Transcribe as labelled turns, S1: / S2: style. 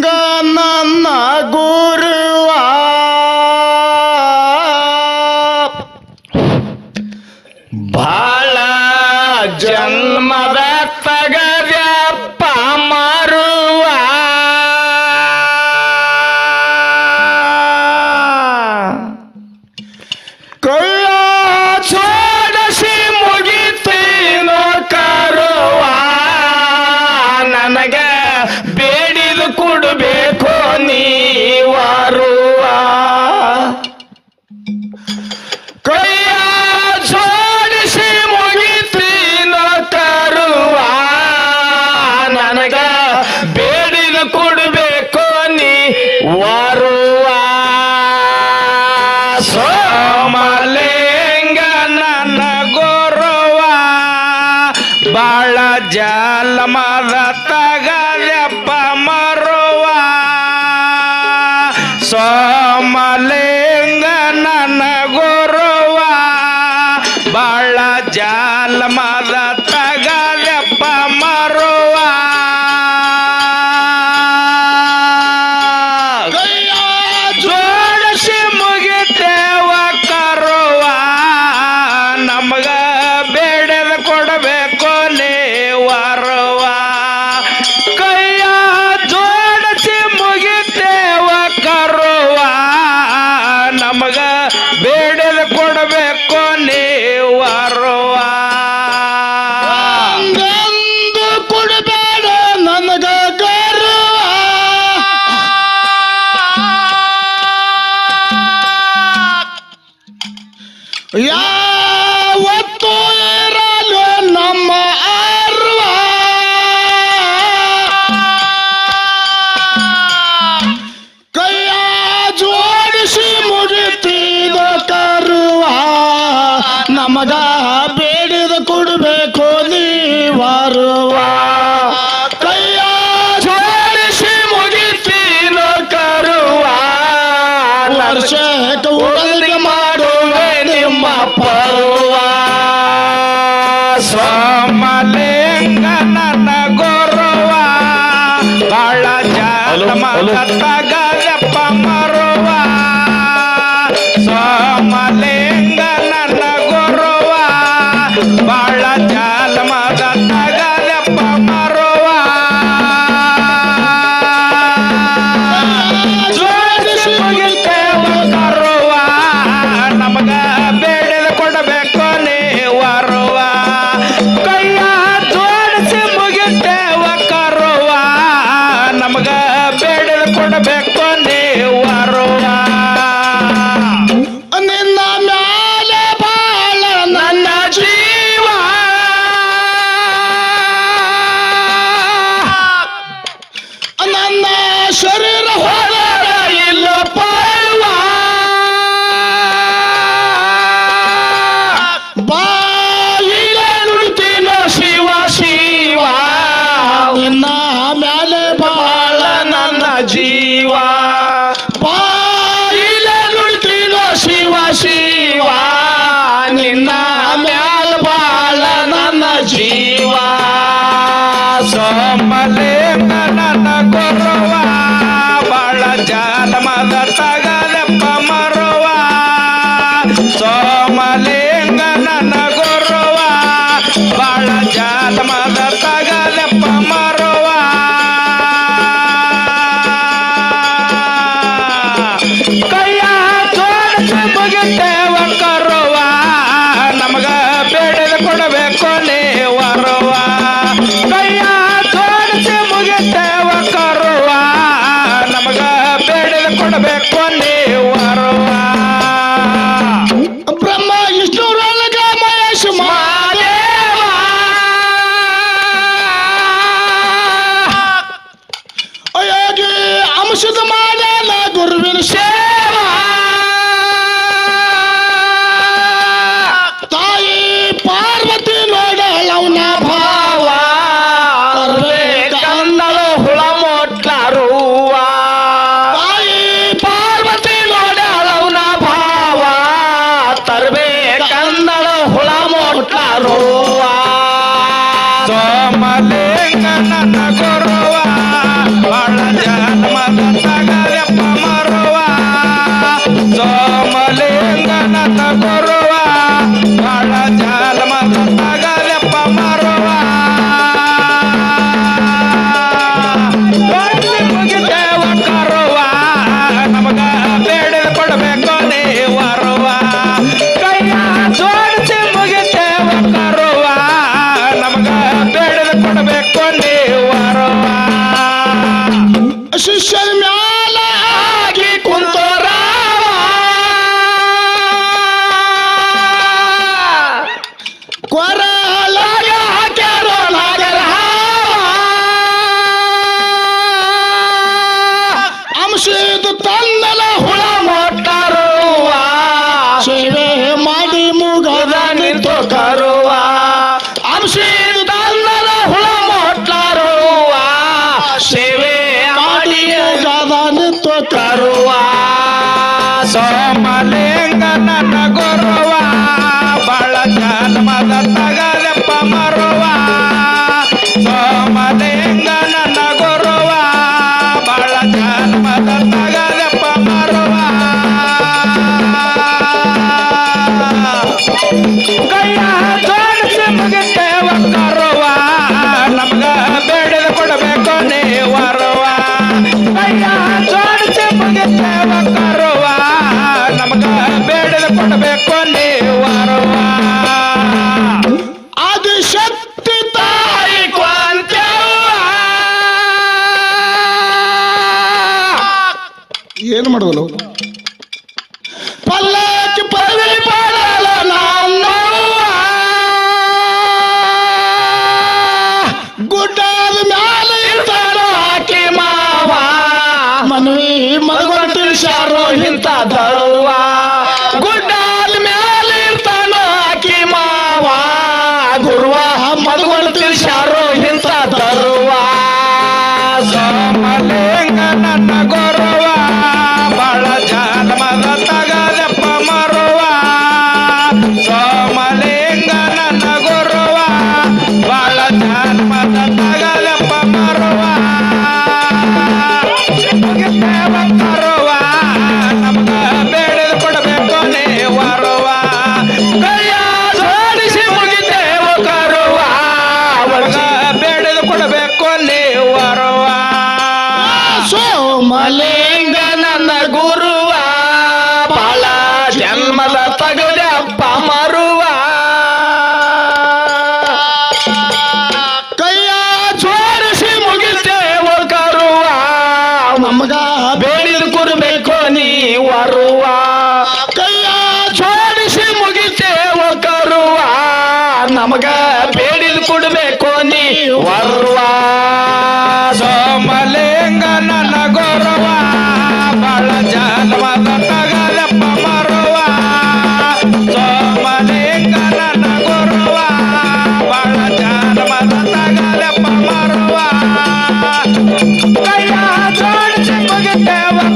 S1: go Somalinga ನನ್ನ ಗೌರವ ಬಾಳ ಜಾಲ ಮದತ್ತ वाला जात
S2: माता गरपमा ಸೋಮಲಿಂಗನ ಗುರುವ
S1: ಬಾಳ ಜಾತ್ಮದ
S2: ಶಿಷ್ಯರ ಮ್ಯಾಲ
S1: ಆಗಿ ಕುಂತೋರ ಕೊರಲಾಗ
S2: ಅಂಶಿದು
S1: ಸೋಮಲಿಂಗನ ನಗುರುವ ಬಾಳ ಜನ್ಮದ ತಗಲೆಪ್ಪ ಮರುವ. ಸೋಮಲಿಂಗನ ನಗುರುವ ಬಾಳ ಜನ್ಮದ ತಗಲೆಪ್ಪ ಮರುವ.
S2: वाले
S1: have